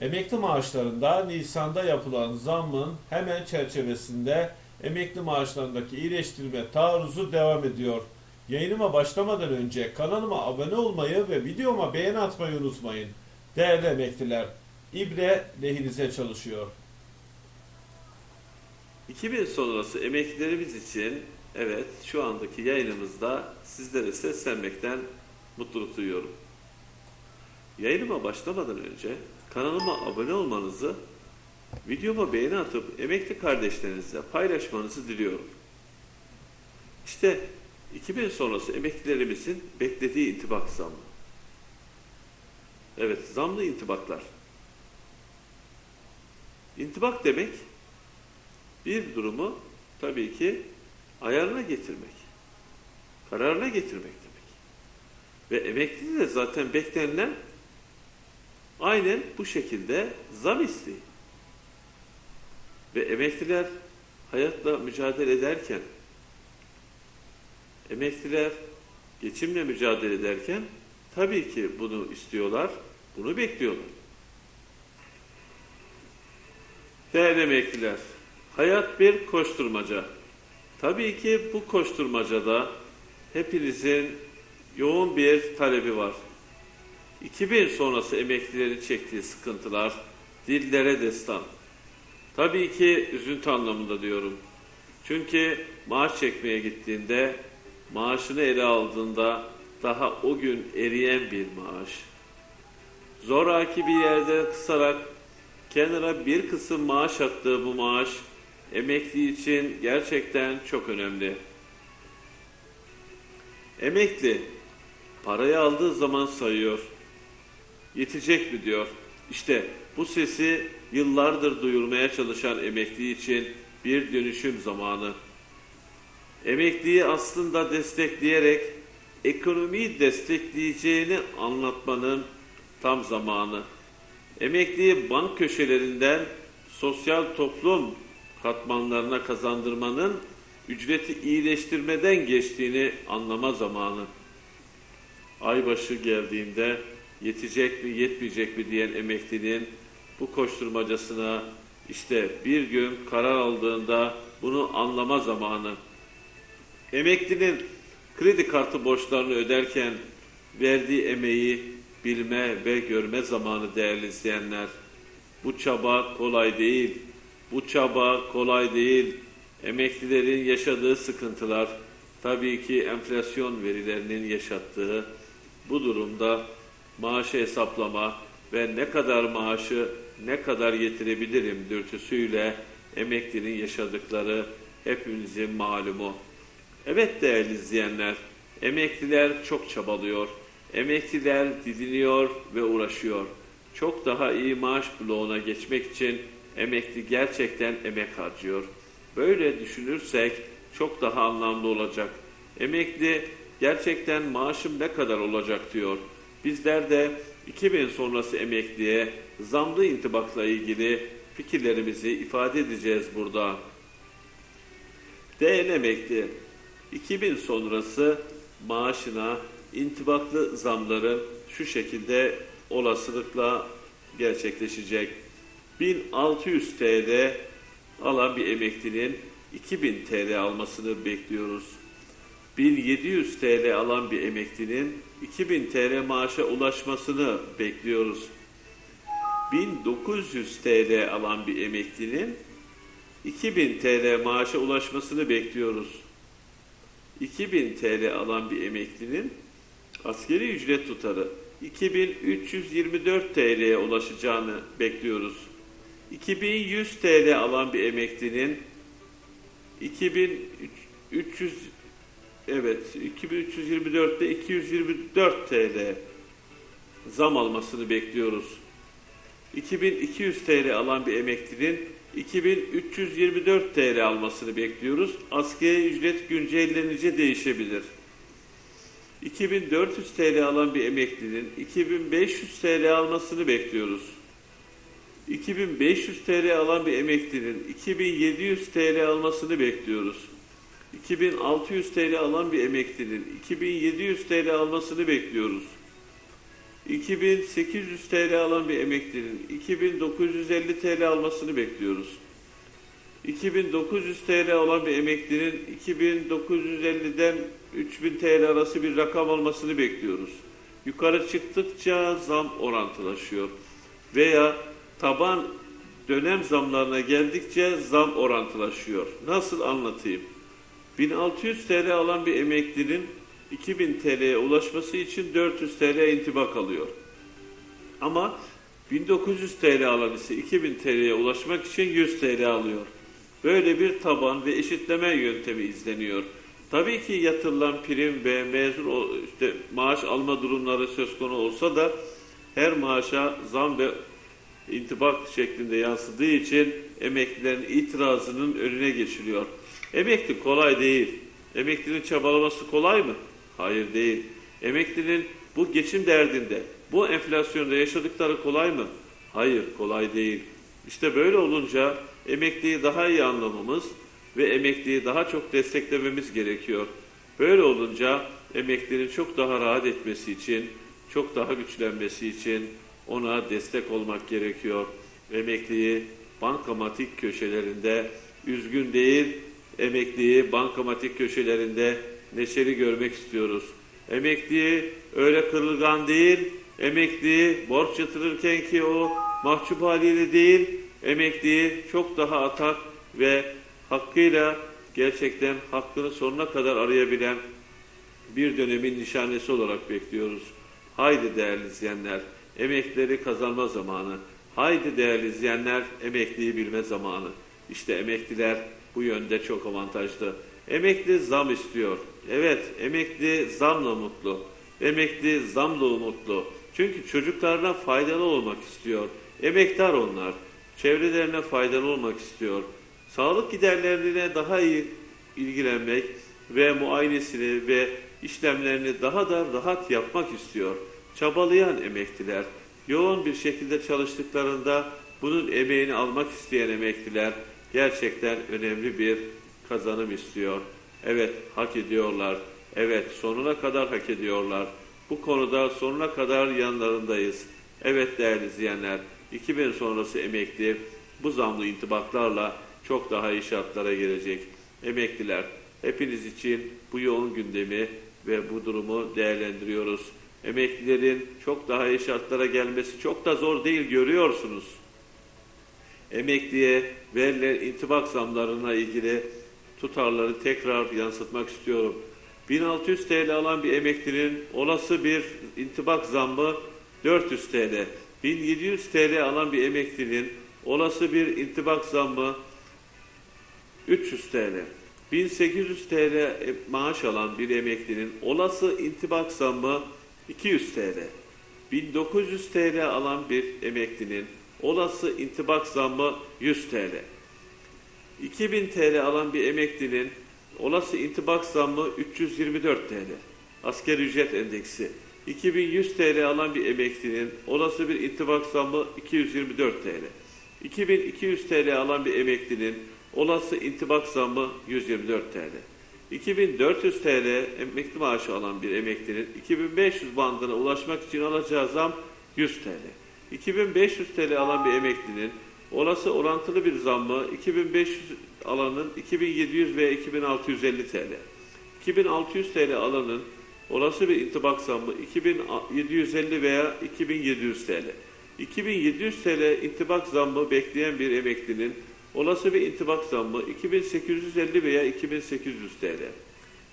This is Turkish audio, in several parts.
Emekli maaşlarında Nisan'da yapılan zammın hemen çerçevesinde emekli maaşlarındaki iyileştirme taarruzu devam ediyor. Yayınıma başlamadan önce kanalıma abone olmayı ve videoma beğeni atmayı unutmayın. Değerli emekliler, İbre lehinize çalışıyor. 2000 sonrası emeklilerimiz için evet şu andaki yayınımızda sizlere seslenmekten mutluluk duyuyorum. Yayınıma başlamadan önce kanalıma abone olmanızı, videoma beğeni atıp emekli kardeşlerinizle paylaşmanızı diliyorum. İşte 2000 sonrası emeklilerimizin beklediği intibak zammı. Evet, zamlı intibaklar. İntibak demek bir durumu tabii ki ayarına getirmek, kararına getirmek demek. Ve emekli de zaten beklenilen aynen bu şekilde zam isteği. Ve emekliler hayatla mücadele ederken, emekliler geçimle mücadele ederken tabii ki bunu istiyorlar, bunu bekliyorlar. Değerli emekliler, hayat bir koşturmaca. Tabii ki bu koşturmacada hepinizin yoğun bir talebi var. 2000 sonrası emeklilerin çektiği sıkıntılar dillere destan. Tabii ki üzüntü anlamında diyorum. Çünkü maaş çekmeye gittiğinde, maaşını ele aldığında daha o gün eriyen bir maaş. Zoraki bir yerde kısarak kenara bir kısım maaş attığı bu maaş emekli için gerçekten çok önemli. Emekli parayı aldığı zaman sayıyor. Yetecek mi diyor. İşte bu sesi yıllardır duyurmaya çalışan emekli için bir dönüşüm zamanı. Emekliyi aslında destekleyerek ekonomiyi destekleyeceğini anlatmanın tam zamanı. Emekliyi bank köşelerinden sosyal toplum katmanlarına kazandırmanın ücreti iyileştirmeden geçtiğini anlama zamanı. Aybaşı geldiğinde yetecek mi yetmeyecek mi diyen emeklinin bu koşturmacasına işte bir gün karar aldığında bunu anlama zamanı. Emeklinin kredi kartı borçlarını öderken verdiği emeği bilme ve görme zamanı değerli izleyenler. Bu çaba kolay değil. Bu çaba kolay değil. Emeklilerin yaşadığı sıkıntılar, tabii ki enflasyon verilerinin yaşattığı bu durumda maaşı hesaplama ve ne kadar maaşı ne kadar getirebilirim dürtüsüyle emeklinin yaşadıkları hepimizin malumu. Evet değerli izleyenler, emekliler çok çabalıyor. Emekliler didiniyor ve uğraşıyor. Çok daha iyi maaş bloğuna geçmek için emekli gerçekten emek harcıyor. Böyle düşünürsek çok daha anlamlı olacak. Emekli gerçekten maaşım ne kadar olacak diyor. Bizler de 2000 sonrası emekliye zamlı intibakla ilgili fikirlerimizi ifade edeceğiz burada. Değerli emekli, 2000 sonrası maaşına intibaklı zamların şu şekilde olasılıkla gerçekleşecek. 1600 TL alan bir emeklinin 2000 TL almasını bekliyoruz. 1700 TL alan bir emeklinin 2000 TL maaşa ulaşmasını bekliyoruz. 1900 TL alan bir emeklinin 2000 TL maaşa ulaşmasını bekliyoruz. 2000 TL alan bir emeklinin askeri ücret tutarı 2324 TL'ye ulaşacağını bekliyoruz. 2100 TL alan bir emeklinin 2300 evet 2324'te 224 TL zam almasını bekliyoruz. 2200 TL alan bir emeklinin 2324 TL almasını bekliyoruz. Asgari ücret güncellenince değişebilir. 2400 TL alan bir emeklinin 2500 TL almasını bekliyoruz. 2500 TL alan bir emeklinin 2700 TL almasını bekliyoruz. 2600 TL alan bir emeklinin 2700 TL almasını bekliyoruz. 2800 TL alan bir emeklinin 2950 TL almasını bekliyoruz. 2900 TL olan bir emeklinin 2950'den 3000 TL arası bir rakam almasını bekliyoruz. Yukarı çıktıkça zam orantılaşıyor. Veya taban dönem zamlarına geldikçe zam orantılaşıyor. Nasıl anlatayım? 1600 TL alan bir emeklinin 2000 TL'ye ulaşması için 400 TL intibak alıyor. Ama 1900 TL alan ise 2000 TL'ye ulaşmak için 100 TL alıyor. Böyle bir taban ve eşitleme yöntemi izleniyor. Tabii ki yatırılan prim ve mezun işte maaş alma durumları söz konu olsa da her maaşa zam ve intibak şeklinde yansıdığı için emeklilerin itirazının önüne geçiliyor. Emekli kolay değil. Emeklinin çabalaması kolay mı? Hayır değil. Emeklinin bu geçim derdinde, bu enflasyonda yaşadıkları kolay mı? Hayır, kolay değil. İşte böyle olunca emekliyi daha iyi anlamamız ve emekliyi daha çok desteklememiz gerekiyor. Böyle olunca emeklinin çok daha rahat etmesi için, çok daha güçlenmesi için ona destek olmak gerekiyor. Emekliyi bankamatik köşelerinde üzgün değil, emekliyi bankamatik köşelerinde neşeli görmek istiyoruz. Emekliyi öyle kırılgan değil, emekliyi borç yatırırken ki o mahcup haliyle değil, emekliyi çok daha atak ve hakkıyla gerçekten hakkını sonuna kadar arayabilen bir dönemin nişanesi olarak bekliyoruz. Haydi değerli izleyenler, emeklileri kazanma zamanı. Haydi değerli izleyenler, emekliyi bilme zamanı. İşte emekliler bu yönde çok avantajlı. Emekli zam istiyor. Evet, emekli zamla mutlu. Emekli zamla umutlu. Çünkü çocuklarına faydalı olmak istiyor. Emektar onlar. Çevrelerine faydalı olmak istiyor. Sağlık giderlerine daha iyi ilgilenmek ve muayenesini ve işlemlerini daha da rahat yapmak istiyor. Çabalayan emekliler, yoğun bir şekilde çalıştıklarında bunun emeğini almak isteyen emekliler gerçekten önemli bir kazanım istiyor. Evet, hak ediyorlar. Evet, sonuna kadar hak ediyorlar. Bu konuda sonuna kadar yanlarındayız. Evet değerli izleyenler, 2000 sonrası emekli bu zamlı intibaklarla çok daha iyi şartlara gelecek. Emekliler, hepiniz için bu yoğun gündemi ve bu durumu değerlendiriyoruz. Emeklilerin çok daha iyi şartlara gelmesi çok da zor değil görüyorsunuz. Emekliye verilen intibak zamlarına ilgili tutarları tekrar yansıtmak istiyorum. 1600 TL alan bir emeklinin olası bir intibak zammı 400 TL. 1700 TL alan bir emeklinin olası bir intibak zammı 300 TL. 1800 TL maaş alan bir emeklinin olası intibak zammı 200 TL. 1900 TL alan bir emeklinin olası intibak zammı 100 TL. 2000 TL alan bir emeklinin olası intibak zammı 324 TL. Asgari ücret endeksi. 2100 TL alan bir emeklinin olası bir intibak zammı 224 TL. 2200 TL alan bir emeklinin olası intibak zammı 124 TL. 2400 TL emekli maaşı alan bir emeklinin 2500 bandına ulaşmak için alacağı zam 100 TL. 2500 TL alan bir emeklinin olası orantılı bir zammı 2500 alanın 2700 veya 2650 TL. 2600 TL alanın olası bir intibak zammı 2750 veya 2700 TL. 2700 TL intibak zammı bekleyen bir emeklinin olası bir intibak zammı 2850 veya 2800 TL.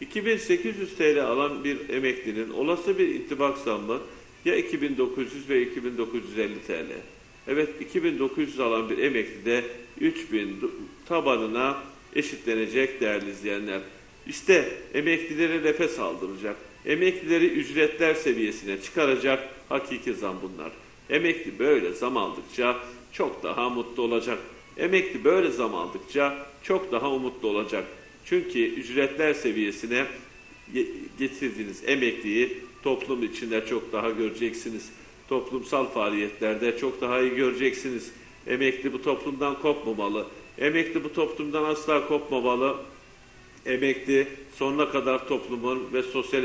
2800 TL alan bir emeklinin olası bir intibak zammı ya 2900 ve 2950 TL. Evet 2900 alan bir emekli de 3000 tabanına eşitlenecek değerli izleyenler. İşte emeklilere nefes aldıracak, emeklileri ücretler seviyesine çıkaracak hakiki zam bunlar. Emekli böyle zam aldıkça çok daha mutlu olacak. Emekli böyle zam aldıkça çok daha umutlu olacak. Çünkü ücretler seviyesine ge- getirdiğiniz emekliyi toplum içinde çok daha göreceksiniz. Toplumsal faaliyetlerde çok daha iyi göreceksiniz. Emekli bu toplumdan kopmamalı. Emekli bu toplumdan asla kopmamalı. Emekli sonuna kadar toplumun ve sosyal